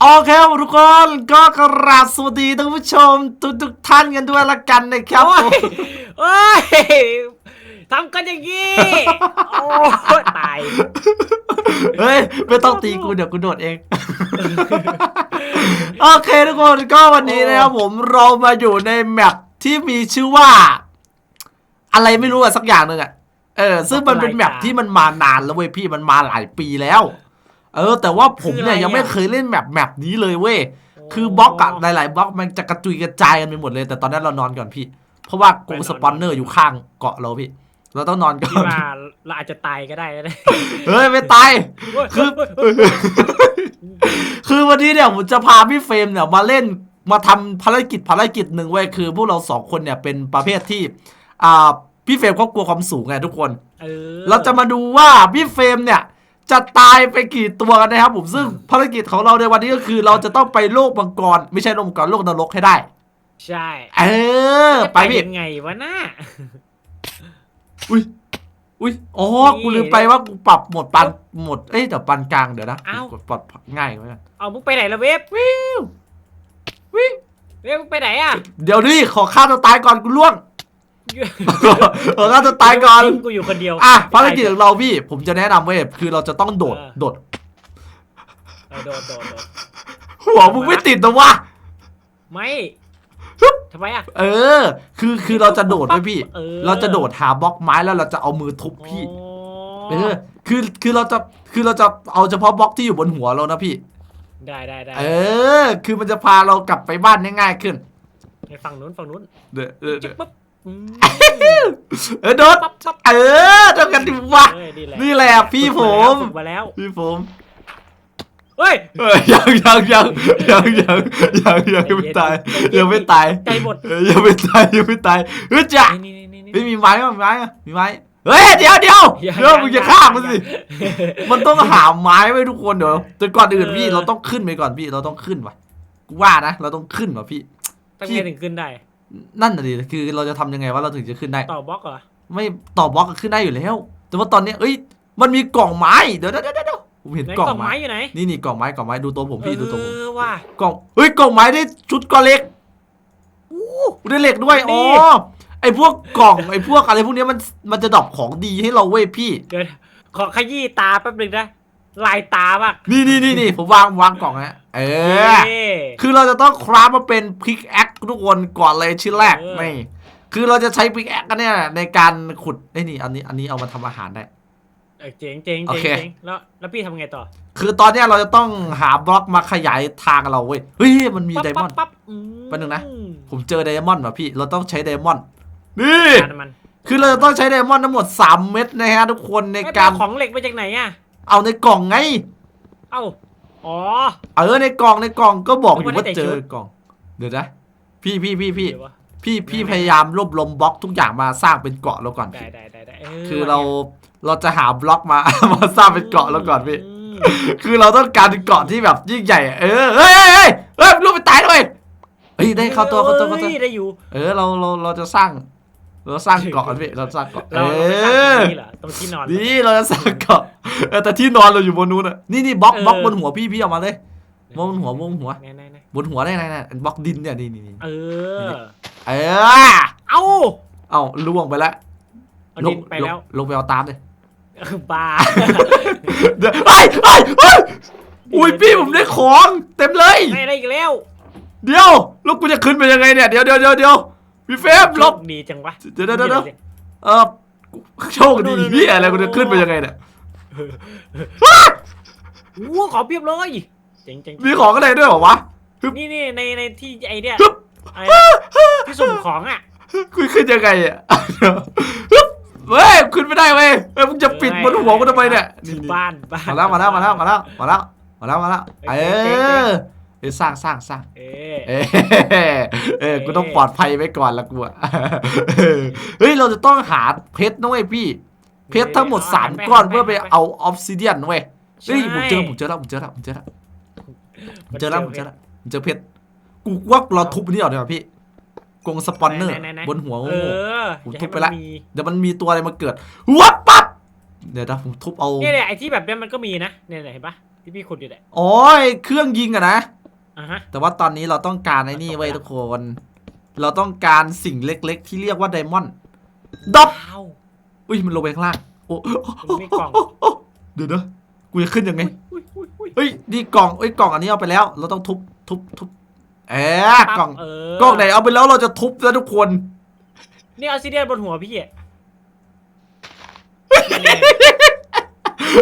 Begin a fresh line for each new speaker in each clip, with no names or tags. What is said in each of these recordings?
โอเคครับทุกคนก็กราบสวัสดีท่านผู้ชมทุกทุกๆท่านกันด้วยละกันนะครับ
โอ้ยโอ้ยทำกันอย่างนี้ โอ้ยตาย
เฮ้ย ไม่ต้องตีกูเดี๋ยวกูโดดเอง โอเคทุกคนก็วันนี้นะครับผมเรามาอยู่ในแมปที่มีชื่อว่า อะไรไม่รู้อะสักอย่างหนึ่งอะเออ ซึ่งมันเป็นแมปที่มันมานานแล้วเว้ยพี่มันมาหลายปีแล้ว เออ แต่ว่าผมเนี่ยยังไม่เคยเล่นแมปแมปนี้เลยเว้ยคือบล็อกอะหลายๆบล็อกมันจะกระจุยกระจายกันไปหมดเลย แต่ตอนนั้นเรานอนก่อนพี่ เพราะว่ากรงสปอนเนอร์อยู่ข้างเกาะเราพี่เราต้องนอนก่
พี่
อน
ว่าเราอาจจะตายก็ได้นะ
เฮ้ยไม่ตายคือ
เฮ้ยเฮ้ยเฮ้ย
คือวันนี้เนี่ยผมจะพาพี่เฟรมเนี่ยมาเล่นมาทำภารกิจภารกิจหนึ่งไว้ยคือพวกเราสองคนเนี่ยเป็นประเภทที่อ่าพี่เฟรมเขากลัวความสูงไงทุกคน
เออ
เราจะมาดูว่าพี่เฟรมเนี่ย จะตายไปกี่ตัวกันนะครับผมซึ่งภารกิจของเราในวันนี้ก็คือเราจะต้องไปโลกมังกรไม่ใช่โลกมังกรโลกนรกให้ได้
ใช่
เออ ไปพี่
ยังไงวะน่า
อุ้ยอุ้ยอ๋อ
นี่
กูลืมไปว่ากูปรับโหมดปันโหมดเอ้ยเดี๋ยวปันกลางเดี๋ยวนะ
อ้าว
กดปรับง่ายกว่ากัน
เอามึงไปไหนละเวฟ
วิววิว
เวฟมึงไปไหนอะ
เดี๋ยวดิขอฆ่าตัวตายก่อนกูล่วง ขอฆ่าตัวตายก่อน
ทิ้งกูอยู่คนเดียว
อะภารกิจของเราพี่ ผมจะแนะนำเว้ยคือเราจะต้องโดด
เออ
โดด
เออโดนโดนโดน
หัวมึงไม่ติดนะวะ
ไม่ทำไมอะ
เออ คือคือเราจะโดดไว้พี่
เออ
เราจะโดดหาบล็อกไม้แล้วเราจะเอามือทุบพี่
อ๋
เอ
อ
อคือคือเราจะคือเราจะเอาเฉพาะบล็อกที่อยู่บนหัวเรานะพี่
ได้ได้ได้
เออ คือมันจะพาเรากลับไปบ้านได้ง่ายขึ้น
ไปฝั่งนู้นฝั่งนู้น
เด้อเออ
จิ๊บปุ๊บอืม
เออโดดเออเท่กันดิวะ
นี่แหละ
พี่ผม
มาแล้ว
พี่ผม
เฮ้ย
ยังยังยังยังยังยังยังไม่ตายยังไม่ตาย
ใจหด
ยังไม่ตายยังไม่ตายเฮ้ยจ้ะไม่มีไม้มั้ยไม้อะมีไม้เฮ้ยเดี๋ยวเดี๋ยวเดี๋ยวมึงจะฆ่ามันสิมันต้องหาไม้ไว้ทุกคนเดี๋ยวแต่ก่อนอื่นพี่
เรา
ต้องขึ้นไปก่อนพี่เราต้องขึ้นว่ะกูว่านะเราต้องขึ้นว่ะพี่
พี่ถึงขึ้นได้
นั่นน่ะดิคือเราจะทำยังไงว่าเราถึงจะขึ้นได้
ต่อบล็อกเหรอ
ไม่ต่อบล็อกก็ขึ้นได้อยู่แล้ว แต่ว่าตอนเนี้ยเอ้ย มันมีกล่องไม้ เดี๋ยวเดี๋ยวเดี๋ยวเดี๋ยวผมเห็น
ไหน
กล่อง
กล่อง
ไม้
ไม้ อยู่ไหน
นี่นี่กล่องไม้กล่องไม้ดูตัวผมพี่ดูตัวผม
เออว่ะ
กล่องเฮ้ยกล่องไม้ได้ชุดก้อนเล็กอู้ได้เหล็กด้วย
นี่
อ๋อ ไอพวกกล่อง ไอพวกอะไรพวกเนี้ยมันมันจะดรอปของดีให้เราเว้ยพี่
เดี๋ยวขอขยี้ตาแป๊บนึงนะ ลายตาบ้าง
นี่นี่นี่นี่ผมวางวางกล่องนะเออ
เอ้
คือเราจะต้องคราฟมาเป็นพิกแอคทุกคนก่อนเลยชิ้นแรก
เออ
นี่คือเราจะใช้พิกแอคกันเนี่ยในการขุดไอ้ยนี่อันนี้อันนี้เอามาทำอาหารได้
เออเจ๋งเจ๋ง
โอ
เจ๋ง
เค
เจ๋งแล้วแล้วพี่ทำไงต่อ
คือตอนเนี้ยเราจะต้องหาบล็อกมาขยายทางเราเว้ยเฮ้ยมันมี
ปั๊บ
ไดมอนด์
ปั๊บปั๊บอืม
แป๊บนึงนะ ผมเจอไดมอนด์ว่ะพี่เราต้องใช้ไดมอนด์นี่
มันมัน
คือเราจะต้องใช้ไดมอนด์ทั้งหมด 3 เม็ดนะฮะทุกคนใน
ไอ้
การ
ของเหล็กมาจากไหนอะ
เอาในกล่องไง
เอ้า อ๋อ
เออในกล่องในกล่องก็บอกอยู่
ไม่
ว่า
ได้แต่
เจ
ชุ
อ
ด
กล่อง เดี๋ยวนะ พี่พี่พี่พี่
เดี๋ยววะ
พี่พี่
ไม่
พยายามรวบรวมบล็อกทุกอย่างมาสร้างเป็นเกาะเราก่อน
ได้
พี่
ได้ได้ได้
คือเราเราจะหาบล็อกมามาสร้างเป็นเกาะเราก่อนพี่
ม
คือเราต้องการเกาะที่แบบยิ่งใหญ่ เออเฮ้ยเฮ้ยเฮ้ยเฮ้ยลูกไปตายด้วยเฮ้ยได้เข้าตัวเข้าตัวเข้าตัว
อ้ยได้อยู่
เออเราเราเราจะสร้าง เราสร้างเกาะพี่เราสร้างเกาะเอ
เราเรา
อ
ไปสร้างตรงนี้เหรอตรงที่นอน
นี่เราจะสร้างเกาะเออแต่ที่นอนเราอยู่บนนู้นอะนี่นี่บล็อก
เออ
บล็อกบนหัวพี่พี่เอามาเลยบนหัวบนหัว
ไหนไหนไหน
บนหัวได้ไงนะบล็อกดินเนี่ยนี่นี่นี่
เออ
เออ
เอ้า
เอาล่วงไปแล้ว
เอาดินไปแล้ว
ลงไปเอาตามเลย
เออบ้า
เดี๋ยวไอ้ไอ้ยเฮ้ยอุ้ยพี่ผมได้ของเต็มเลย
ได้ได้อีกแล้ว
เดี๋ยวแล้วกูจะขึ้นไปยังไงเนี่ยเดี๋ยวเดี๋ยวเดี๋ยวเดี๋ยว พี่เฟฟหลบ
โชคดีจังวะ
เดี๋ยวเดี๋ยวเดี๋ยวเออโชคดีเฮียอะไรกูจะขึ้นไปยังไงเนี่ย
โอ้โหขอเพียบเลยเจ๋งเจ๋ง
มีของอะไรด้วยเหรอวะ
นี่นี่ในในที่ไอเดีย
ฮึบ
อะไรนะที่สุ่มของอะ
กูขึ้นยังไงอะฮึบเฮ้ยขึ้นไม่ได้เว้ยเฮ้ยมึงจะปิดบนหัวกูทำไมเนี่ยนี่นี่
บ้านบ้าน
มาแล้วมาแล้วมาแล้วมาแล้วมาแล้วมาแล้วมาแล้วเออ เอ้ยสร้างสร้างสร้าง
เอ๊ะ
เออเออกูต้องปลอดภัยไว้ก่อนละกูอะเออเฮ้ยเราจะต้องหาเพชรนะเว้ยพี่ เพชรทั้งหมดสามก้อนเพื่อไปเอาออฟซิเดียนเว้ยเฮ้ยผมเจอผมเจอแล้วผมเจอแล้วผมเจอแล้วผมเจอแล้วผมเจอแล้วผมเจอเพชรกูว่าเราทุบอันนี่ออกดีกว่าพี่กรงสปอนเนอร์
ไหๆๆ
บนหัว
เอ
โง่
อ
ผม
อย่า
ทุ
ให้
บไป
มัน
ละ
มี
เดี๋ยวมันมีตัวอะไรมาเกิดวับปั๊บเดี๋ยวนะผมทุบเอา
เนี่ยเนี่ยไอที่แบบเนี้ยมันก็มีนะเนี่ยเนี่ยเห็นปะที่พี่ขุดอยู่แหละ
อ๋อไอ้เครื่องยิงอะนะ
อะฮะ
แต่ว่าตอนนี้เราต้องการไอ้นี่ไว้ยทุกคน เราต้องการสิ่งเล็กๆ ที่เรียกว่าไดมอนด์ดอบ
ว้าว
อุ้ยมันลงไปข้างล่างโอ้
มันมีกล่อง
เดี๋ยวนะกูจะขึ้นยังไง
อุ้ยอุ้ยอุ้ย
เฮ้ยนี่กล่องเอ้ยกล่องอันนี้เอาไปแล้ว เราต้องทุบทุบทุบเอ๊ะกล่อง
เออก
ล่องไหนเอาไปแล้วเราจะทุบนะทุกคน
นี่เอาซีเดียนบนหัวพี่อะ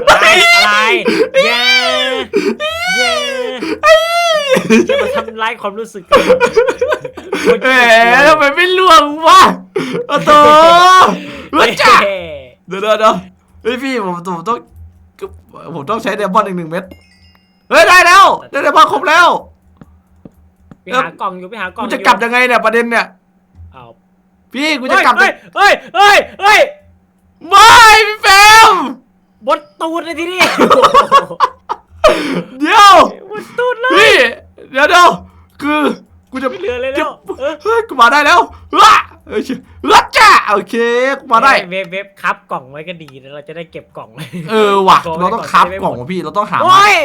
อะไรอะไรเย้เย้จะมาทำร้ายความรู้สึกกัน
เอ๊ะทำไมไม่ล่วงวะโอ้โตรถจ้า
เย้
เดี๋ยวเดี๋ยวเดี๋ยวเฮ้ยพี่ผมผมต้องผมต้องใช้เดมอนอีกหนึ่งเม็ดเฮ้ยได้แล้วได้เดมอนครบแล้ว
ไปหากล่องอยู่ไปหากล่อง
กู
อยู่
จะกลับยังไงเนี่ยประเด็นเนี่ย
เอา
พี่กูจะกลับ
เฮ้ยเฮ้ยเฮ้ยเฮ้ย
ไม่พี่แฟม
บนตูดเลยทีนี้
เดี๋ยว
บนตูดเลย
พี่ เดี๋ยวเดี๋ยวคือกูจะ
ไม่เหลือเลยแล้วเออ
เฮ้ยกูมาได้แล้วว้าเฮ้ยรัดจ้าโอเคกูมาได้
เว็บเว็บคับกล่องไว้ก็ดีนะเราจะได้เก็บกล่องไว้
เออว่ะ
กล่องไว้
เราต้อง
ก่อน
คราฟ
จะได้ไม่
กล่อง
หมด
ว่ะพี่เราต้องหา
โอ้ย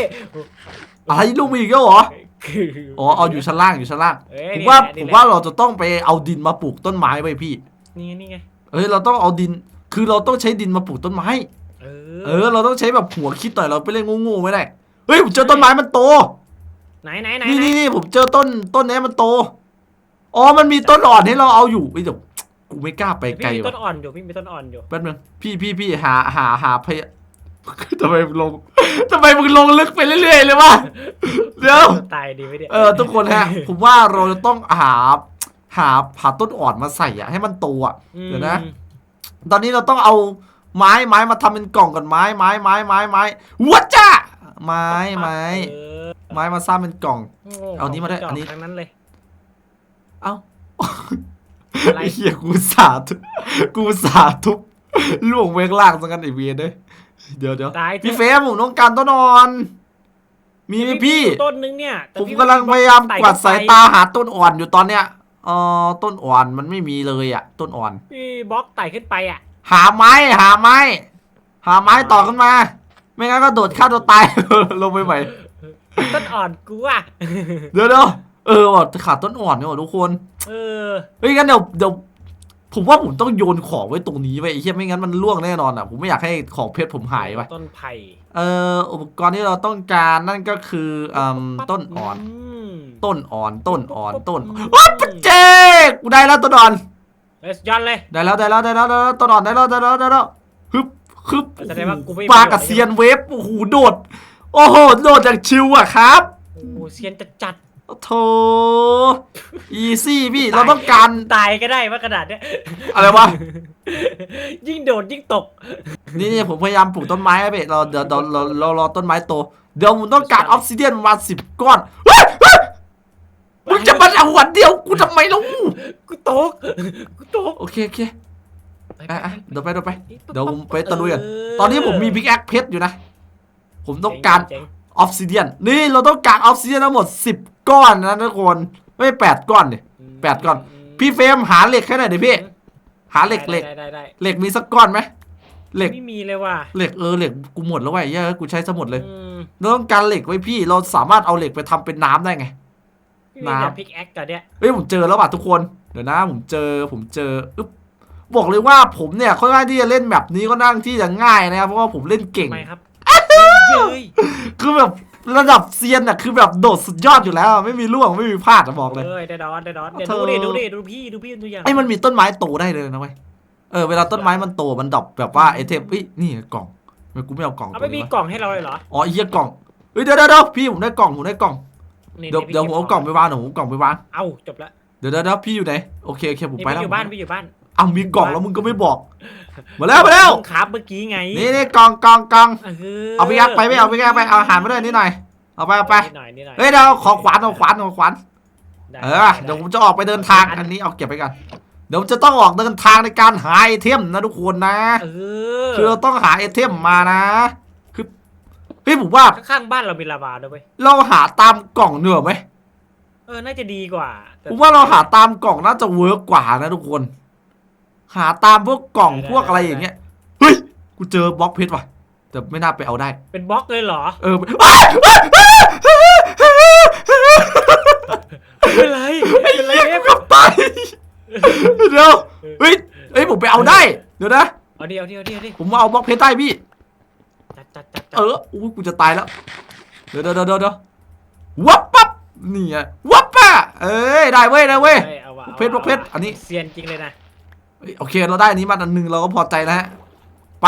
อะไรลูกมีอีกแล้วเหรอ
คือ
อ๋อเอาอยู่ชั้นล่างอยู่ชั้นล่าง
เอ้ย
ผมว่า
นี่
ผ
แหละ
มว่าเราจะต้องไปเอาดินมาปลูกต้นไม้ไว้พี่
นี่ไงนี่ไง
เอ้ยเราต้องเอาดินคือเราต้องใช้ดินมาปลูกต้นไม้
เอ
เออ เราต้องใช้แบบหัวคิดหน่อยเราไปเล่นโง่ๆไม่ได้ เฮ้ยผมเจอต้นไม้มันโต
ไหนไหนไหน
นี่
ไหน
นี่นี่ผมเจอต้นต้นนี้มันโต อ๋อ มันมีต้นอ่อนให้เราเอาอยู่เฮ้ยเดี๋ยวกูไม่กล้าไปไกล
พี่มีต้
ว่ะ
นอ่อนอยู่พี่มีต้นอ่อนอยู่
แป๊บนึงพี่พี่พี่หาหาหาพยทำไมมึงลงทำไมมึงลงลึกไปเรื่อยๆเลยวะเดี๋ยว
ตายดีไหมเนี่ย
เออทุกคนฮะ ผมว่าเราจะต้องหาหาหาต้นอ่อนมาใส่อะให้มันโตอะ
อืม
เดี๋ยวนะ ตอนนี้เราต้องเอา ไม้ไม้มาทำเป็นกล่องก่อนไม้ไม้ไม้ไม้ไม้วัดจ้าไม้ไม้
เออ
ไม้มาสร้างเป็นกล่อง
โเอา
นี้มาด้วยอันนี้
ทั้งนั้นเลย
เอ้า
อะไร
ไอ้เหี้ยกูสาธุกูสาธุล่วงเวกล่างสังกันไอเวียนเลยเดี๋ยวเดี๋ยว
ตายเถอะ
พี่เฟมผมต้องการต้นอ่อน มีไหมพี่
ต้นนึงเนี่ยแต่
ผม
พี่
กำลังพยายาม
ไต่
กวาดสาย
ขึ้นไป
ตาหาต้นอ่อนอยู่ตอนเนี้ยเออต้นอ่อนมันไม่มีเลยอะ ต้นอ่อน
พี่บล็อกไต่ขึ้นไปอะ
หาไม้ หาไม้ หาไม้ต่อขึ้นมา ไม่งั้นก็โดดฆ่าตัวตาย ลงไปใหม่
ต้นอ่อนกูอะ
เดี๋ยวเดี๋ยวเออว่ะขาดต้นอ่อนเนี่ยว่ะทุกคน
เออ
เฮ้ยงั้นเดี๋ยวเดี๋ยวผมว่าผมต้องโยนของไว้ตรงนี้ไว้ไอ้เหี้ยไม่งั้นมันล่วงแน่นอนอะผมไม่อยากให้ของเพชรผมหายไป
ต้นไผ่
เอ่ออุปกรณ์ที่เราต้องการนั่นก็คืออืมต้นอ่อน
ม
ต้นอ่อนต้นอ่อนต้น
อืม
วัดปะเจกูได้แล้วต้นอ่อน
เลสยอนเลย
ได้แล้วได้แล้วได้แล้วได้แล้วต้นอ่อนได้แล้วได้แล้วได้แล้วฮึบฮึบ
แสดงว่ากูไม่
ปลากับเซียนเวฟโอ้โหโดด โอ้โหโดดจากชิวอะครับ
โอ้โหเซียนจัดจัด
โอ้โถอีซี่พี่เราต้องการ
ตายก็ได้ว่ากระดาษเนี้ย
อะไรวะ
ยิ่งโดดยิ่งตก
นี่นี่ผมพยายามปลูกต้นไม้ไว้เบเราเดี๋ยวเดี๋ยวเราเรารอต้นไม้โต เดี๋ยวผมต้องการออฟซิเดียนประมาณสิบก้อนเฮ้ยเฮ้ย มึงจะมาเอาวันเดียวกูทำไมล่ะ
กูตกกูตก
โอเคโอเคอะอะเดี๋ยวไปเดี๋ยวไป เดี๋ยวผมไปตะลุยก่อนตอนนี้ผมมีพิกแอคเพชรอยู่นะ ผมต้องการ
เจ๋ง
ออฟซิเดียนนี่เราต้องการออฟซิเดียนทั้งหมดสิบก้อนนะทุกคน ไม่แปดก้อนดิ
ๆ
แปดก่อน พี่เฟรมหาเหล็กให้หน่อยดิพี่ หาเหล็กเหล็ก
ได้ได้ได้
เหล็กมีสักก้อนไหมเหล็ก
ไม่มีเลยว่ะ
เหล็กเออเหล็กกูหมดแล้วไอ้เหี้ยอะกูใช้ซะหมดเลย
อืม
เราต้องการเหล็กไว้พี่ เราสามารถเอาเหล็กไปทำเป็นน้ำได้ไง
พี่ มีแต่
น้ำ
พิกแอคกับเนี้ย
เฮ้ยผมเจอแล้วว่ะทุกคน เดี๋ยวนะผมเจอผมเจออึ๊บบอกเลยว่าผมเนี่ยค่อนข้างที่จะเล่นแบบนี้ก็นั่งที่จะง่ายนะครับเพราะว่าผมเล่นเก่ง
ทำไมครับเย้ย
คือแบบระดับเซียนน่ะคือแบบโดดสุดยอดอยู่แล้วไม่มีล่วงไม่มีพลาดจะบอกเลย
เอ้ยได้ดอนได้ดอนเดี๋ยว
เธอ
ดูดิดูดิดูพี่ดูพี่ดูอย่าง
ไอ้มันมีต้นไม้โตได้เลยนะเว้ยเออเวลาต้นไม้มันโตมันดรอปแบบว่าไอเทมเอ้ยนี่ไงกล่องทำไมกูไม่เอากล่อง
เอา
ตัว
ไม่มี
นี้วะ
กล่องให้เราเลยเหรอ
อ๋อไอ้เหี้ยกล่องเฮ้ยเดี๋ยวเดี๋ยวเดี๋ยวพี่ผมได้กล่องผมได้กล่อง
นี่
เดี๋ยว
นี่
เดี๋ยวผมเอากล่องไปวางเดี๋ยวผมเอากล่องไปวาง
เอาจบละ
เดี๋ยวเดี๋ยวเดี๋ยวพี่อยู่ไหนโอเคโอเคผม
นี่
ไป
พี่
แล้ว
อยู่บ้านพี่อยู่บ้าน
เอามีกล่องแล้วมึงก็ไม่บอก มาแล้วมาแล้ว
มึงครับเมื่อกี้ไง
นี่นี่กล่องกล่องกล่อง
เอ
เอาไปยักไปไม่เอาไปยักไปเอาอาหารมาด้วยนิดหน่อยเอาไปเอาไป
นิดหน่อยนิดหน่อย
เฮ้ยเดี๋ยวขอขวานเอาขวานเอาขวาน
ได้
เออเดี๋ยวผมจะออกไปเดินทางอันนี้เอาเก็บไปก่อนเดี๋ยวผมจะต้องออกเดินทางในการหาไอเทมนะทุกคนนะ
เออ
คือเราต้องหาไอเทมมานะคือเฮ้ยผมว่า
ข้างๆบ้านเรามีลาวาด้วยเว้ย
เราหาตามกล่องเหนือไหม
เออ น่าจะดีกว่าแต่
ผมว่าเราหาตามกล่องน่าจะเวิร์กกว่านะทุกคน หาตามพวกกล่องพวกอะไรอย่างเงี้ยเฮ้ยกูเจอบล็อกเพชรว่ะแต่ไม่น่าไปเอาได้
เป็นบล็อกเลยเหรอ
เออเอ้ยเอ้ยเอ้ยเอ้ย
เป็นไรเป็นไร
เหี้ย
เอฟ
กับตายเดี๋ยวเฮ้ยเฮ้ยผมไปเอาได้ เดี๋ยวนะ
เอาดิเอาดิเอาดิเอาดิ
ผมมาเอาบล็อกเพชรได้พี่
จัดจัดจัดจัด
เอออู้กูจะตายแล้ว เดี๋ยวเดี๋ยวเดี๋ยวเดี๋ยววับปั๊บนี่ไงวับป่ะเอ้ยได้เว้ยได้เว้ย
ฮ้ยเอาว่ะ
เพชร
อาว่ะ
เพชรอันนี้
เซียนจริงเลยนะ
เฮ้ยโอเคเราได้อันนี้มาอันหนึงเราก็พอใจแล้วฮะไป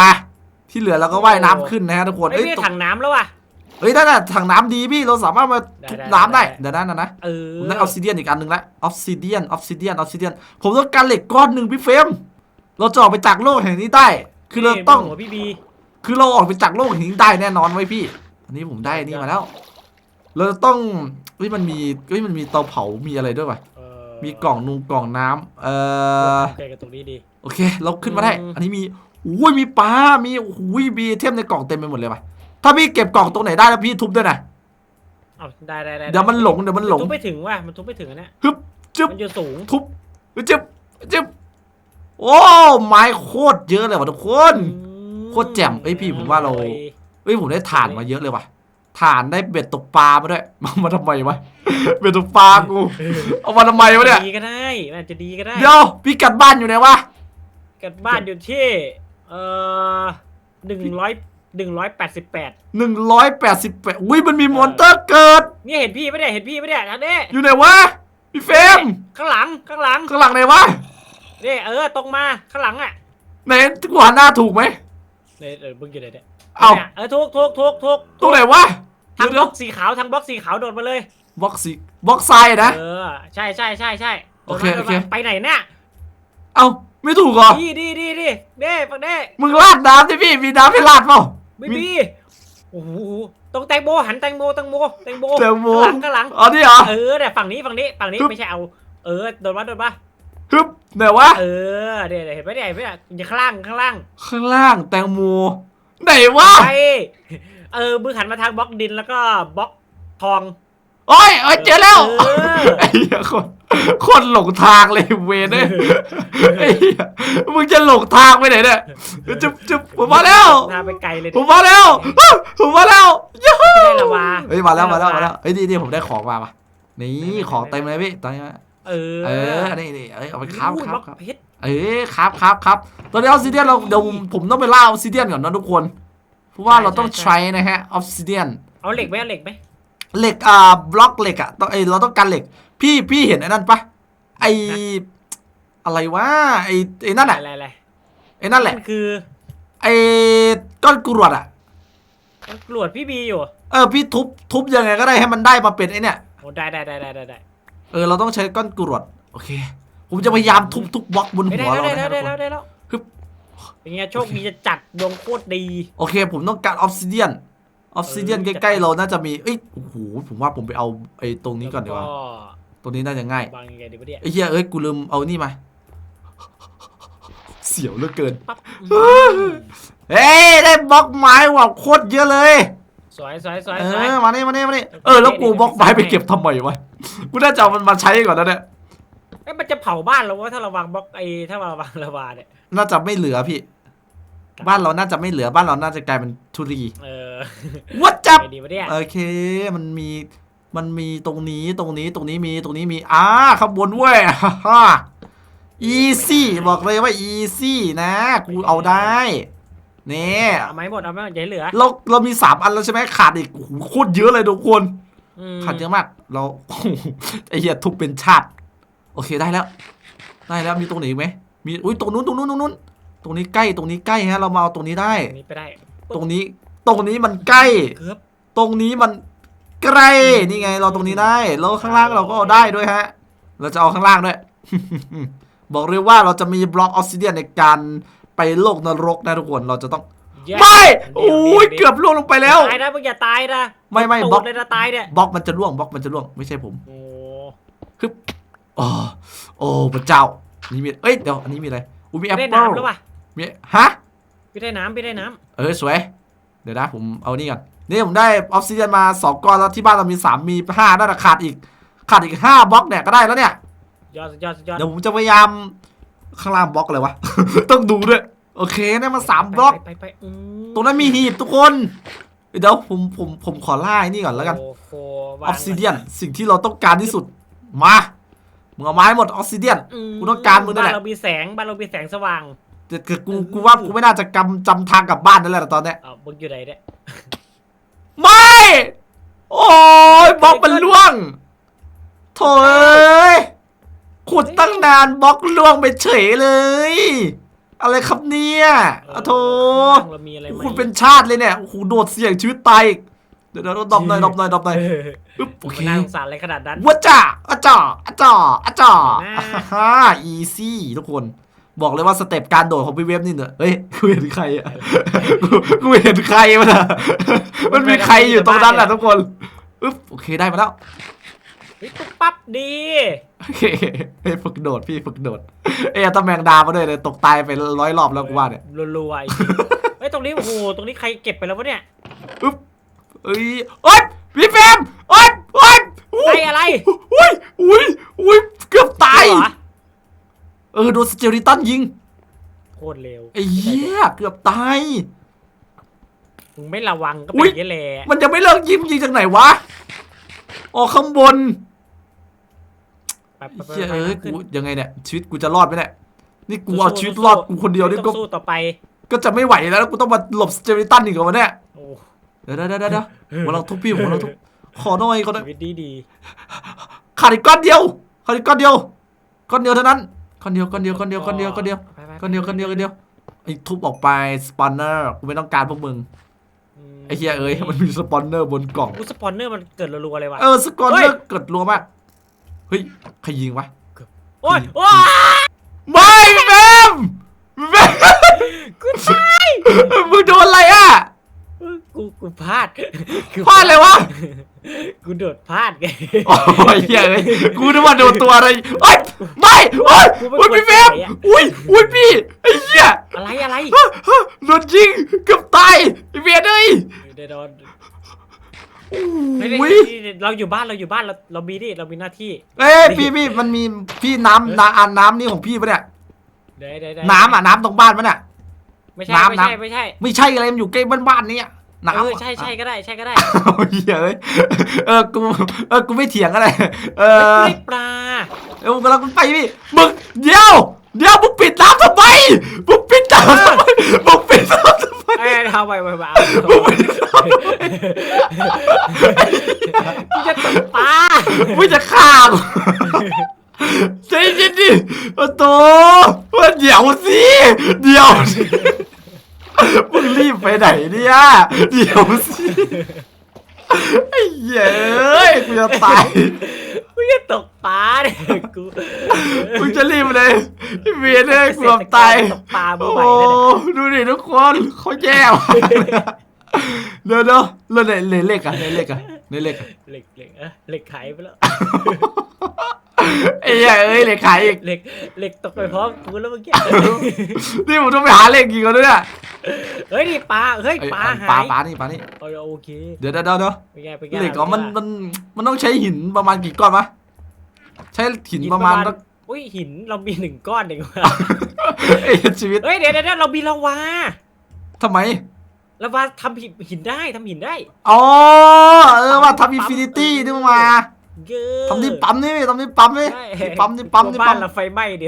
ที่เหลือเราก็ว่ายน้ำขึ้นนะฮะทุกคน
เอ้ย
เอ้ย
นี่
ตรง
ถังน้ำแล้วว่ะ
เฮ้ยนั่นน่ะถังน้ำดีพี่เราสามารถมา
ได้
ทุบ
ได้
น้ำได้
ได้
เดี๋ยวนั้นนะนะ
เออ
ผมได้ออฟซิเดียนอีกอันหนึ่งแล้วออฟซิเดียนออฟซิเดียนออฟซิเดียนผมต้องการเหล็กก้อนหนึ่งพี่เฟรมเราจะออกไปจากโลกแห่งนี้ได้ คือเราต้อง
หัวพี่บี
คือเราออกไปจากโลกแห่งนี้ได้แน่นอนไว้ยพี่ อันนี้ผมได้อันนี้มาแล้ว เราจะต้องเฮ้ยมันมีเฮ้ยมันมีเตาเผา มีอะไรด้วยวะ
เออ
มีกล่องนูกล่องน้ำเอ่อ
โอเคกับตรงนี้ดี
โอเค เราขึ้นมาได้
อืม
อันนี้มีอุ้ยมีปลา มีอุ้ยมีเทมในกล่องเต็มไปหมดเลยว่ะ ถ้าพี่เก็บกล่องตรงไหนได้แล้วพี่ทุบด้วยนะ
เอาได้ได้ได้
เดี๋ยวมันหลงเดี๋ยวมันหลง
ทุบไม่ถึงว่ะ มันทุบไม่ถึงอันเนี้ย
ฮึบจึ๊บ
มันอยู่สูง
ทุบจึ๊บจึ๊บโอ้ ไม้โคตรเยอะเลยว่ะทุกคน โคตรแจ่มเอ้ยพี่ผมว่าเราเอ้ยผมได้ถ่านมาเยอะเลยว่ะถ่านได้เบ็ดตกปลามาด้วยมามาทำไมวะเบ็ดตกปลากูเอามาทำไมวะเนี่ย
ดีก็ได้มันอาจจะดีก็ได้
เดี๋ยวพี่กัดบ้านอยู่ไหนวะ
กันบ้านอยู่ที่เอ่อหนึ่งร้อยหนึ่งร้อยแปดสิบแปด
หนึ่งร้อยแปดสิบแปดอุ้ยมันมีมอนเตอร์เกิด
นี่เห็นพี่ไม่ได้เห็นพี่ไม่ได้ทางนี้
อยู่ไหนวะพี่เฟรม
ข้างหลังข้างหลัง
ข้างหลังไหนวะ
นี่เออตรงมาข้างหลังอะ
ไหนกูหันหน้าถูกไหม
เนี่ยเออมึงอยู่ไหนเนี่ย
เอ้า
นี่ยเออทุกทุกทุกทุก
ตรงไหนวะ
ทางบ
เดี๋
ล็
ย
อ
ว
กสีขาวทางบล็อกสีขาวโดดมาเลย
บล็อกสีบล็อกทรายนะ
เออ ใช่ใช่ใช่ใช่
โอเค
โอ
เค
ไปไหนเนี่ย
เอ้าไม่ถูกเหรอ
ดีดีดีดีเด้ฝั่งเด้
มึงลาดน้ำดิพี่มีน้ำให้ลาดเปล่า
ไม่มีโอ้โหตรงแตงโมหันแตงโมแตงโมแตงโม
แตงโม
ข้างหลังข้างหลัง
อ๋อนี่เหรอ
เออเนี่ยฝั่งนี้ฝั่งนี้ฝั่งนี้
ฮึบ
ไม่ใช่เอา เออโดดมาโดดมา
ฮึบไหนวะ
เออเดี๋ยวเดี๋ยวเห็นไหมเนี่ยเห็นไหมเนี่ยอยู่ข้างล่างข้างล่าง
ข้างล่างแตงโมไหนวะ
ไปเออมือหันมาทางบล็อกดินแล้วก็บล็อกทอง
โอ้ยโอ้ยเจอแล้ว
เออ
ไอ้เหี้ยคนคนหลงทางเลยเวรเนี่ยไอ้เหี้ยมึงจะหลงทางไปไหนเนี่ยจุบจุบผมมาแล้ว
พาไปไกลเลย
ผมมาแล้วอ้าวผมมาแล้วยูฮู
ไม่ได้ละวา
เฮ้ยมาแล้วมาแล้วมาแล้วเฮ้ยนี่นี่ผมได้ของมาปะนี่ของเต็มเลยพี่ตอนนี้
เออ
เออนี่นี่เอ้ยเอาไปครับ
อุ้ย
ครับ
ล็อก
ครับ
เพชร
เอ้ยครับครับครับตอนนี้ออฟซิเดียนเราเดี๋ยวผมผมต้องไปล่าออฟซิเดียนก่อนนะทุกคน เพราะว่าเราต้องใช้นะฮะออฟซิเดียน
เอาเหล็กไหมเอาเหล็กไหม
เหล็กอ่าบล็อกเหล็กอะต้องเอยเราต้องการเหล็ก พี่พี่เห็นไอ้นั่นปะไออะไรวะไอไอ้นั่นอะ
อะไรอะไร
ไอ้นั่นแหละ
นั่นคือ
ไอก้อนกรวดอะ
มันกรวดพี่บีอยู่
เออพี่ทุบทุบยังไงก็ได้ให้มันได้มาเป็นไอเนี่ย
โอ้ได้ได้ได้ได้ได้ได้
เออเราต้องใช้ก้อนกรวดโอเค ผมจะพยายามทุบทุกบล็อกบน
ไม่
หั
ได้
ว
แล้ว
เรา
ได้
นะ
แล้ว
ทุกคน
ได้แล้วได้แล้ว
ฮึบ
เป็นไงโชคดีจะจัดดวงโคตรดี
โอเค ผมต้องการออฟซิเดียนออฟซิเดียน
เออ
ใกล้ๆเราน่าจะมีเอ้ยโอ้โหผมว่าผมไปเอาไอ้ตรงนี้ก่อนดีกว่า
แล้ว
ตรงนี้น่าจะง่าย
วางยังไงดีวะเนี่ย
ไอ้เหี้ยเอ้ยกูลืมเอานี่มา เสียวเหลือเกิน
ปั๊บ
เฮ้ยได้บล็อกไม้ว่ะโคตรเยอะเลย
สวยสวยสวย
เอ
สวย
อมานี่มานี่มานี่เออแล้วกูบล็อกไม้ไปเก็บทำไมวะ กูน่าจะเอามันมาใช้ก่อนนะเนี่ย
เอ้ยมันจะเผาบ้านเราวะถ้าเราวางบล็อกไอ้ถ้าเราวางลาวาเนี่ย
น่าจะไม่เหลือพี่ บ้านเราน่าจะไม่เหลือบ้านเราน่าจะกลายเป็นทุรี
เออ
วัดจับ
ไงดีวะเนี่ย
โอเค มันมี มันมีตรงนี้ ตรงนี้ ตรงนี้มี ตรงนี้มี อ่าข้างบนเว้ย ฮ่าฮ่า easy บอกเลยว่า easy นะ กูเอาได้ นี่
เอาไม้หมดเอาไม้หมดอย่าให้เหลือ
เรา เรามีสามอันแล้วใช่ไหม ขาดอีกโอ้โหโคตรเยอะเลยทุกคน
อืม
ขาดเยอะมาก เราไอ้เหี้ยทุบเป็นชาติ โอเคได้แล้ว ได้แล้วมีตรงไหนอีกไหมมีอุ้ยตรงนู้นตรงนู้นตรงนู้นตรงนี้ใกล้ตรงนี้ใกล้ฮะ เรามาเอาตรงนี้ได้
อันนี้ไปได้
ตรงนี้ ตรงนี้มันใกล้
เกือบ
ตรงนี้มันใกล้นี่ไง เราตรงนี้ได้แล้วข้างล่างเราก็เอาได้ด้วยฮะ เราจะเอาข้างล่างด้วย บอกเลยว่าเราจะมีบล็อกออสซิเดียนในการไปโลกนรกนะทุกคนเราจะต้อง
แย่
ไม่
เดี๋ยว
โอ้ย
ดี๋ว
เกือบล่วงลงไปแล้ว
ตายนะมึงอย่าตายนะ
ไม่ไม่
ตู
บล็อ
ด
ก
เลยนะตายเนี่ย
บล็อกมันจะล่วงบล็อกมันจะล่วงไม่ใช่ผม
โอ้
โอ้โอ้พระเจ้านี่มีเอ้ยเดี๋ยวอันนี้มีอะไรอุ้ยมีแอป
ได้
เปิล
น้ำแล้วว่ะ
มีฮะ
พี่ได้น้ำพี่ได้น้
เออสวย เดี๋ยวนะผมเอานี่ก่อนนี่ผมได้ออฟซิเดียนมาสองก้อนแล้วที่บ้านเรามีสามมีห้าน่าจะขาดอีกขาดอีกห้าบล็อกเนี่ยก็ได้แล้วเนี่ยำ
ยอดสุดยอดสุดยอด
เดี๋ยวผมจะพยายามข้างล่างบล็อกเลยวะ ต้องดูด้วย โอเคได้มาสามบล็อก
ไปไปไปอืม
ตรงนั้นมีหีบทุกคน เดี๋ยวผมผมผมขอล่าไอ้นี่ก่อนแล้วกัน
โอ้โห
ออฟซิเดียนสิ่งที่เราต้องการที่สุด มา มึงเอาไม้หมดออฟซิเดียนกูต้องการมึงนั่นแหละ
บ้านเรามีแสงบ้านเรามีแสงสว่าง
แต่แต่กูกูว่ากูไม่น่าจะกำจำทางกลับบ้านนั่นแหละตอนเนี้ย
เอ้ามึงอยู่ไหนเนี่ย
ไม่ โอ้ยบล็อกมันล่วงโถ่เอ้ยขุดตั้งนานบล็อกล่วงไปเฉยเลย อะไรครับเนี่ยอะโถ
ข้างเรามีอะไรไหม
คุณเป็นชาติเลยเนี่ยโอ้โหโดดเสี่ยงชีวิตตายอีกเดี๋ยวเดี๋ยวดอบหน่อยดอบหน่อยดอบหน่อย
เออ
ปึ๊บโอเค
มันน่าสงสารอะไรขนาดนั้น
วัจจ่าอาจ่าอาจ่าอาจ่า
นะ
ฮ่าอีซี่ทุกคน บอกเลยว่าสเต็ปการโดดของพี่เวฟนี่เนี่ยเฮ้ยกูเห็นใครอะกูกูเห็นใครมันอะมันมีใครอยู่ตรงนั้นแหละทุกคนอึ๊บโอเคได้มาแล้ว
เฮ้ยตุ๊บปั๊บดี
โอเคเฮ้ยฝึกโดดพี่ฝึกโดด เอ้ยเอาตะแมงดามาด้วยเลยตกตายไปร้อยรอบแล้วกูว่าเนี่ย
รัวๆไอ้เฮ้ยตรงนี้โอ้โหตรงนี้ใครเก็บไปแล้ววะเนี่ย
อึ๊บเอ้ยโอ๊ยพี่เฟรมโอ๊ยโอ๊ยอุ้
ไอ้
ย
อะไร
อุ้ยอุ้ยอุ้ยเกือบตาย
เหรอ
เออโดนสเจอริตันยิง
โคตรเร็ว
ไอ้เหี้ยเกือบตาย
มึงไม่ระวังก็
อุ๊
เป็น
ย
อยังไงแหละ
มันจะไม่เลิกยิ้มยิงจากไหนวะ ออกข้างบน
ไปไปไป
เหี้ยเอ้ยกูยังไงเนี่ยชีวิตกูจะรอดไหมเนี่ยนี่กูเอาชีวิตรอดกูคนเดียวนี่
ต้
ก็
องสู้ต่อไป
ก็จะไม่ไหวแล้วแล้วกูต้องมาหลบสเจอริตันอีกเหรอวะเนี่ย
โอ้
เดี๋ยวเดี๋ยวเดี๋ยวเดี๋ยวผมกำลังทุบพี่ผมกำลังทุบขอหน่อยขอหน่อย
ชีวิตดีดี
ขาดอีกก้อนเดียวขาดอีกก้อนเดียวก้อนเดียวเท่านั้นก้อนเดียวก้อนเดียวก้อนเดียวก้อนเดียวก้อนเดียวก้อนเดียวก้อนเดียวก้อนเดียวไอ้ทุบออกไปสปอนเนอร์กูไม่ต้องการพวกมึงไอ้เหี้ยเอ้ยมันมีสปอนเนอร์บนกล่อง
กูสปอนเนอร์มันเกิดรัวๆเลยว่ะ
เออสปอนเนอร์เกิดรัวมาก เฮ้ยใครยิงวะ
โอ้ยโอ้ย
ไม่แมมแมม
กูตาย
มึงโดนอะไรอะ
กูกูพลาดกู
พลาดเลยวะ
กูโดดพลาดไง
โอ้ยเหี้ยเอ้ยกูนึกว่าโดนตัวอะไรเอ้ยไม่โอ้ย
กูไม่
โอ้ยพี่
ควร
แมม
ใส่อะ
อุ้ยอุ้ยพี่ไอ้เหี้ย
อะไรอะไร
ฮะฮะโดนยิงเกือบตายไอ้เวียนเอ้ย
เดี๋ยวโดน
โอ้
เฮ้ย
ย
เดี๋ยวเราอยู่บ้านเราอยู่บ้านเราเรามีดิเรามีหน้าที่
เอ้ยพี่พี่มันมีพี่น้ำน้ำอ่านน้ำนี่ของพี่ปะเนี่ย
เดี๋ยวเดี๋ยวเดี๋ยว
น้ำอะน้ำตรงบ้านปะเนี่ย
ไม่ใช่
น้ำ
ไม่ใช่
น้ำ
ไม่ใช่
ไม่ใช่อะไรมันอยู่ใกล้บ้านๆนี่อะน้ำ
เออใช่ใช่ก็ได้ใช่ก็ได้
เอาเหี้ยเอ้ยเออกูเออกูไม่เถียงอะไรเออ
ไม่ปลา
เออมึงกำลังไปพี่มึงเดี๋ยวเดี๋ยวมึงปิดน้ำทำไมมึงปิดน้ำทำไมมึงปิดน้ำทำไม
เอ้ยเอาไปไปไปเอา
มึงปิดน้ำทำไม
กูจะตกปลา
มึงจะฆ่ากูใจเย็นดิโอ้โตเดี๋ยวสิเดี๋ยวสิมึงรีบไปไหนเนี่ยเดี๋ยวสิไอ้เหี้ยเอ้ยกูจะตาย
กูจะตกปลาเนี่ยกู
มึงจะรีบเลยพี่เวียนเลยกูแบบตาย
ตกปลามือ
โอ้
ใหม่แล้วเนี่ย
ดูดิทุกคนเขาแย่ว่ะ เดี๋ยวเดี๋ยวแล้วในในเลขอะในเลขอะในเลขอะ
เหล็กเหล็กเอะเหล็กหายไปแล้ว
ไอ้เหี้ยเอ้ยเลขขายอีก
เหล็กเหล็กตกไปพร้อมกูแล้วเมื่อกี้
นี่ผมต้องไปหาเลขกี่ก่อนด้วยเนี่ย
เฮ้ยนี่ปลาเฮ้ย
เอ้ย
ปลา
ปลา
หาย
ปลานี่ปลานี่
เอาโอเค
เดี๋ยวเดี๋ยวเดี๋ยวเดี๋ยว
ไปไงไปไง
เหล็กอ๋อมันมันมันต้องใช้หินประมาณกี่ก้อนมะใช้หินประมาณสัก
อุ้ยหินเรามีหนึ่งก้อนเองว่ะ
เอ้ยชีวิต
เฮ้ยเดี๋ยวเดี๋ยวเดี๋ยวเรามีลาวา
ทำไม
ลาวาทำหินหินได้ทำหินได้
อ๋อเออว่าทำอินฟินิตี้นี่มา
เก้อ
ทำที่ปั๊มนี่ทำที่ปั๊มนี่
ใช่
ที่ปั๊มที่ปั๊มที่
บ้า
ปั๊
น
ม
เราไฟไหม้ดิ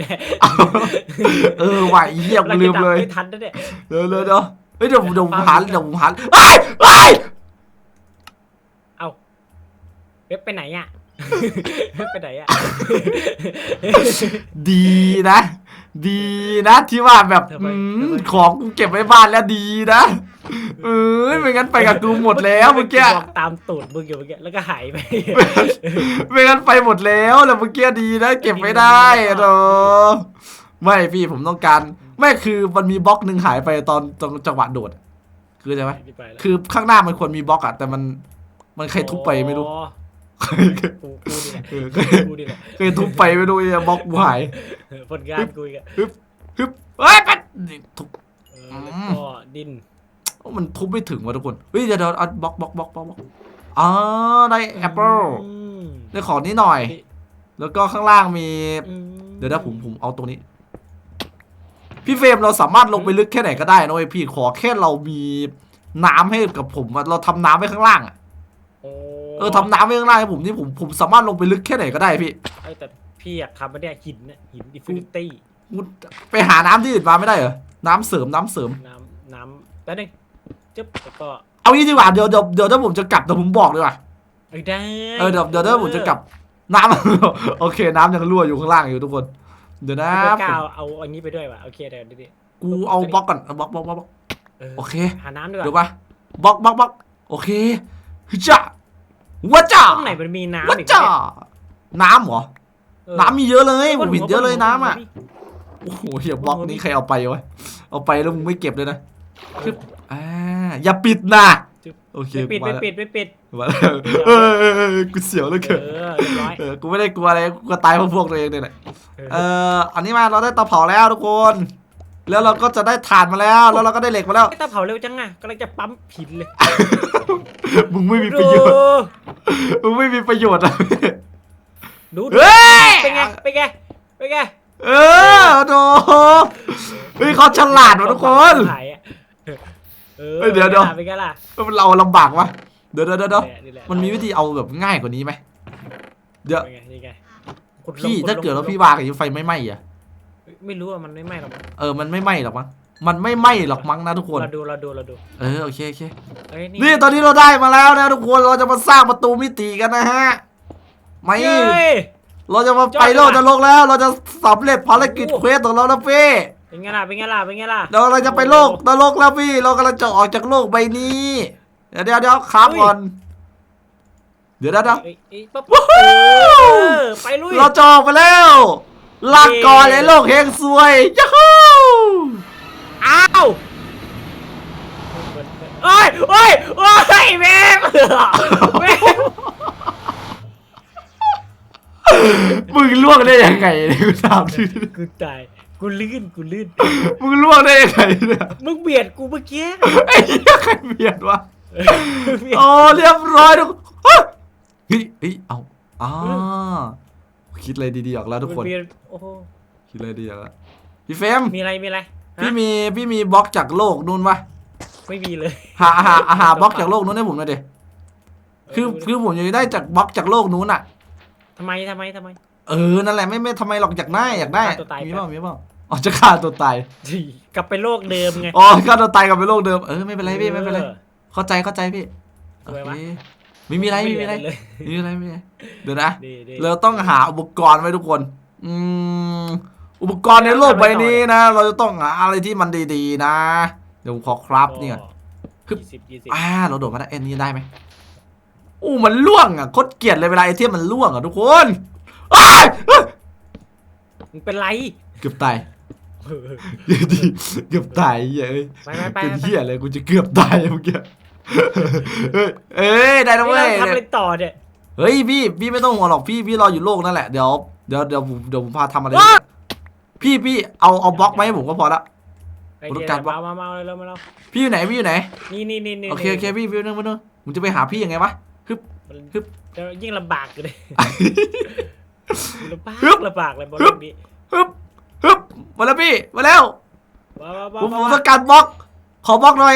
เออว่ะไอ้เหี้ยกูลืมเลย
ไม่ทันนะเนี่ย
เดี๋ยวเดี๋ยวเดี๋ยวเฮ้ยเดี๋ยวเดี๋ยวผมหาเดี๋ยวผมหาเอ้ยเอ้ย
เอาเว็บไปไหนอะเว็บ ไปไหนอะ
ดีนะ ดีนะที่ว่าแบบ
ทำไม
อืม
ทำไม
ของกูเก็บไว้บ้านแล้วดีนะเออไม่งั้นไปกับกูหมดแล้วเมื่อกี้
บอกตามตูดมึงอยู่เมื่อกี้แล้วก็หายไป
ไม่งั้นไปหมดแล้วแล้วเมื่อกี้ดีนะ เก็บไม่ได้อะโธ่ไม่พี่ผมต้องการ ไม่คือมันมีบล็อกหนึ่งหายไปตอนตรงจังหวะโดดอะคือใช่ไหม
ไปแล้ว
คือข้างหน้ามันควรมีบล็อกอะแต่มันมันใครทุบไปไม่รู้
อ๋อ กูกูนี่แหละ
เคย
กูนี่แหละ
เคยทุบไปไม่รู้ไอ้บล็อกกูหาย
ผลงานกูอีกอะ
ฮึบฮึบเฮ้ยป็นนี่ทุบ
เออแล้วก็ดิน
โอ้มันทุบไม่ถึงว่ะทุกคนเฮ้ยเดี๋ยวเดี๋ยวเอาบล็อกบล็อกบล็อกบล็อกบล็อกอ๋อได้แอปเปิล
อืม
ได้ของนี้หน่อยแล้วก็ข้างล่างมี
อืม
เดี๋ยวนะผมผมเอาตรงนี้ พี่เฟรมเราสามารถลงไปลึกแค่ไหนก็ได้นะเว้ยพี่ขอแค่เรามีน้ำให้กับผมอะเราทำน้ำไว้ข้างล่างอะ
โอ้
เออทำน้ำไว้ข้างล่างให้ผมนี่ผมผมสามารถลงไปลึกแค่ไหนก็ได้พี่
เอ้ยแต่พี่อยากทำมาเนี่ยหินน่ะหินอินฟินิตี้
กูไปหาน้ำที่อื่นมาไม่ได้เหรอน้ำเสริมน้ำเสริม
น้ำน้ำแป๊บนึงจึ๊บแล้วก็
เอางี้ดีกว่าเดี๋ยวเดี๋ยวเดี๋ยวถ้าผมจะกลับเดี๋ยวผมบอกดีกว่า
เอ้ยได้
เออเดี๋ยวเดี๋ยวถ้าผมจะกลับน้ำ โอเค น้ำยังรั่วอยู่ข้างล่างอยู่ทุกคน เดี๋ยวนะ
ไม่กล้าเอาเอาอันนี้ไปด้วยว่ะโอเคเดี๋ยวดิ
กูเอาบล็อกก่อนเอาบล็อกบล็อกบล็อกบล็อก
เออ
โอเค
หาน้ำดีกว่า
เดี๋ยวปะบล็อกบล็อกบล็อกโอเคฮึจ้า วัจ้า
ตรงไหนมันมีน้ำ
วั
อีก
จ้า
เนี่ย
น้ำเหรอ
เออ
น้ำมีเยอะเลยผมเห็น
บ
เยอะเลย
หัว
น้ำอะ
พี่
โอ้โหเฮียบล็อกนี้ใครเอาไปวะเอาไปแล้วมึงไม่เก็บเลยนะคืออ่าอย่าปิดนะโอเค
ไม่ปิด
มา
ไม่
แล้ว
ปิดไม่ปิด
มาแล้วเออเออเออกูเสียวเหลย
เอ
เกิน
อเรียบร้อย
เออกูไม่ได้กลัวอะไรกูก็ตายเพราะพวกตัวเองเนี่ยแหละ
เออ
เอออันนี้มาเราได้เตาเผาแล้วทุกคน แล้วเราก็จะได้ถ่านมาแล้ว แล้วเราก็ได้เหล็กมาแล้ว
ไอ้ตาเผาเร็วจังอะกำลังจะปั๊มผิดเลย
มึงไม่มีประโยชน์ มึงไม่มีประโยชน์อะ
ดูดู
เฮ้ย
เป็นไง เป็นไง เป็นไง
เออโดเฮ้ยเขาฉลาดว่ะทุกคน
ถ่ายอะเออ
เฮ้ยเดี๋ยวเดี๋ยว
เป็นไงล่ะ
มันเราลำบากวะเดี๋ยวเดี๋ยวเดี๋ยวเดี๋ยว
นี่แหละ
มันมีวิธีเอาแบบง่ายกว่านี้ไหมเดี๋ยว
เป็นไงนี่ไงขุลง
พี่
ขุลง
ถ้าเกิดว่า
ขุลง
พี่วางอย่างนี้ไฟไม่ไหม้อะ
ไม่รู้ว่ามันไม่ไหม้หรอกมั้ง
เออมันไม่ไหม้หรอกมั้งมันไม่ไหม้หรอกมั้งนะทุกคน
เราดูเราดูเราดู
เออโอเคโอเค
เอ้ย
นี่ตอนนี้เราได้มาแล้วนะทุกคนเราจะมาสร้างประตูมิติกันนะฮะไม่
เย้ย
เราจะมา
จอด
ไปโลก
ดีกว่า
จะโลกแล้ว เราจะสำเร็จภารกิจ
โอ้
เควสของเราแล้วพี่
เป็นไงล่ะเป็นไงล่ะเป็นไงล่ะ
เราเราจะไปโลกนรกแล้วพี่ เรากำลังจะออกจากโลกใบนี้ เดี๋ยวเดี๋ยวเดี๋ยวครับก่อนเดี๋ยวเดี๋ยวเดี๋ยว
เอ้ยเอ้ยปั๊บ
วู้ฮู้
เออไปลุย
เราจะออกไปแล้ว ลาก่อน
เย้
ไอ้โลกเฮงซวยยูฮู
อ้าวเอ้ยเอ้ยเอ้ยแม่งแม่ง
มึงล่วงได้ยังไงเนี่ยกูถามที
กูตายกูลื่นกูลื่น
มึงล่วงได้ยังไงเนี่ย
มึงเบียดกูเมื่อกี้
ไอ้เหี้ยใครเบียดวะ
เบียด
โอ้เรียบร้อยทุกเฮ้ยเฮ้ยเฮ้ยเอาอ่า คิดอะไรดีๆออกแล้วทุกคน
เบียดโอ้โห
คิดอะไรดีออกแล้วพี่เฟรม
มีอะไรมีอะไรฮะ
พี่มีพี่มีบล็อกจากโลกนู้นปะ
ไม่มีเลย
หาหาหาบล็อกจากโลกนู้นให้ผมหน่อยดิคือคือผมอยากได้จากบล็อกจากโลกนู้นอะ
ทำไมทำไมทำไม
เออนั่นแหละไม่ไม่ทำไมหรอกอยากได้อยากได้
ฆ่าตัวตาย
มีเปล่ามีเปล่าอ๋อจะฆ่าตัวตาย
กลับไปโลกเดิมไง
อ๋อฆ่าตัวตายกลับไปโลกเดิมเออไม่เป็นไรพี่ไม่เป็นไร
ออ
เข้าใจเข้าใจพี่โอ
สวย
เควะ ไม่มีอะไรไม่มีอะไร
เลย
ไม่มีอะไรไม่มีอะไรเดี๋ยวนะ
ดีดี
เราต้องหาอุปกรณ์ไว้ทุกคน อืม อุปกรณ์ในโลกใบนี้นะ เราจะต้องหาอะไรที่มันดีๆ นะ เดี๋ยวผมขอครับเนี่ยคือ
ยี่สิบยี่สิบ
อ่า เราโดดมาได้เอ็นนี้ได้ไหมอู้มันล่วงอะโคตรเกลียดเลยเวลาไอเทมมันล่วงอะทุกคนอ้ายเอ้ย
มึงเป็นไร
เกือบตาย เกือบตายเหี้ยเอ้ย
ไปไปไป
เป็น
ไป
เหี้ยเลยกูจะเกือบตายเมื่อกี้ เอ้ยเอ้ยได้แล้ว
นี่
เว้
เรา
ย
ทำอะไรต่อเนี่ย
เฮ้ยพี่พี่ไม่ต้องห่วงหรอกพี่พี่รออยู่โลกนั่นแหละเดี๋ยวเดี๋ยวเดี๋ยวผมเดี๋ยวผมพาทำอะไร
ว้า
พี่พี่เอาเอาบล็อกมาให้ผมก็พอละ
ไอ้
ผมต้
เดี๋
อยงการ
ว
บล็อก
มามามาเร็วมาเร็ว
พี่อยู่ไหนพี่อยู่ไหน
นี่นี่นี่นี่
โอเคโอเคพี่พี่นึงพี่นึงผมจะไปหาพี่ยังไงวะฮึบฮึบ
เดี๋ยวยิ่งลำบากเลยลำบาก
ฮึบ
ลำบากเลยบอล
ฮึ
ลู
บ
กนี้
ฮึบฮึบมาแล้วพี่มาแล้ว
ว้าวว้าว
ผมผม
ว้าว
ต้องการบล็อก ขอบล็อกหน่อย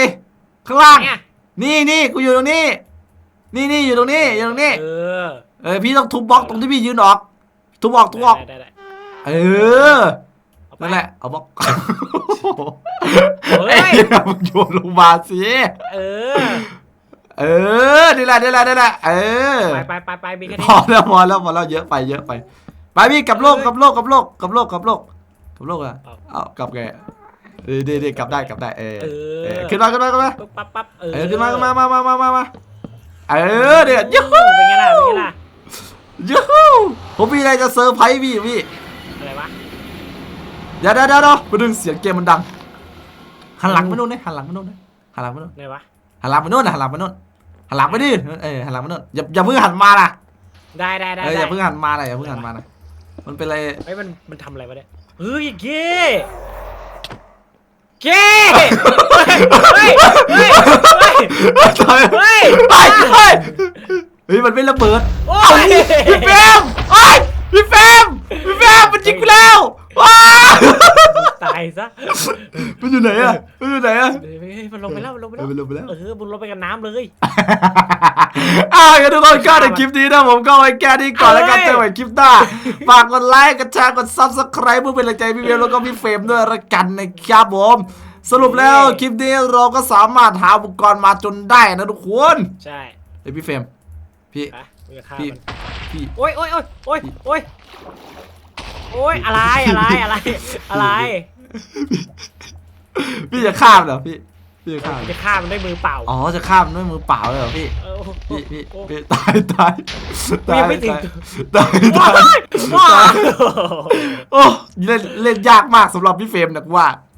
ข้างล่าง
เนี่ย
นี่นี่กูอยู่ตรงนี้ นี่นี่อยู่ตรงนี้อยู่ตรงนี้
เออ
เออพี่ต้องทุบบล็อกตรงที่พี่ยืนออก ทุบออกทุบออก
ได้ได้ได้
เออ
เอาไป
นั่นแหละ เอาบล็อก
เฮ้
ไอ้
ย
เหี้ยมึงโยนลงมาสิ
เออ
เออ นี่แหละนี่แหละนี่แหละเออ
ไปไปไปไปมีแค่
พ
นี้
อแล้วพอแล้วพอแล้วเยอะไปเยอะไป ไปพี่กลับโลกกลับโลกกลับโลกกลับโลกกลับโลกกลับโลกอะเอากลับไง เออดีดีกลับได้กลับได้เออ
เอ
เอ
อ
อขึ้นมาขึ้นมาขึ้นมา
ปั๊บปั๊บปั๊บเออ
เออขึ้นมาขึ้นมามามามามามาเออเดี๋ยวยูฮู
เป็นไงล่ะเป็นไงล่ะ
ยูฮูผมมีอะไรจะเซอร์ไพรส์พี่พี่
อะไรวะ
เดี๋ยวเดี๋ยวเดี๋ยวเดี๋ยวมาดึงเสียงเกมมันดังหันหลังไปนู่นเลยหันหลังไปนู่นเลยหันหลังไปนู่น
ไหนวะ
หันหลังไปนู่นนะหันหลังไปนู่นหันหลังไปดิเออหันหลังไปนู่นอย่าอย่าเพิ่งหันมานะ
ได้ได้ได้
เอออย่า
ได้
เพิ่งหันมานะอย่าเพิ่งหันมานะมันเป็นอะไร
ไอ้ยมันมันทำอะไรวะเนี่ยเฮ้ยเก้ เก้เฮ้ยเฮ้ยเฮ้ย
เฮ้ย
เฮ้ย
เฮ้ยเฮ้ยมันไม่ระเบิด
โอ้
ยพี่เฟมไอ้ยพี่เฟมพี่เฟมมันยิงไปแล้วว้า
ตายซะ มันลงไปแล้วมันลงไป
เอ
แล้
อ
ว
ไปเร็วไปแล้ว
เออมันลงไปกับน้ำเลย
อ่ากันทุกคนก็ในคลิปนี้นะผมก็ไว้แค่นี้ก่อนแล้วกัน
เอ้ย
เจอกันใหม่คลิปหน้าฝากกดไลค์กดแชร์กดซับสไคร b e เพื่อเป็นกำลังใจพี่เวลแล้วก็พี่เฟรมด้วยละกันนะครับผม สรุปแล้วคลิปนี้เราก็สามารถหาอุปกรณ์มาจนได้นะทุกคน
ใช่
เฮ้ยพี่เฟรมพี่
ไปกูจะฆ่า
พี่
มัน
พี่
โอ้ยโอ้ยโอ้ยโอ้ยโอ้ยโอ้ยอะไรอะไรอะไรอะไร
พี่จะข้ามเหรอพี่พี่จะข้าม
กูจะฆ่ามันด้วยมือเปล่า
อ๋อจะข้ามด้วยมือเปล่าเลยเหรอพี่
เออโอ้โห
พี่พี่
โอ้โห
พี่ตายตาย
กูยังไม่ถึง
ตายตาย
ว้า
ตาย
ยว้าย
โอ้เล่นเล่นยากมากสำหรับพี่เฟรมนะกูว่า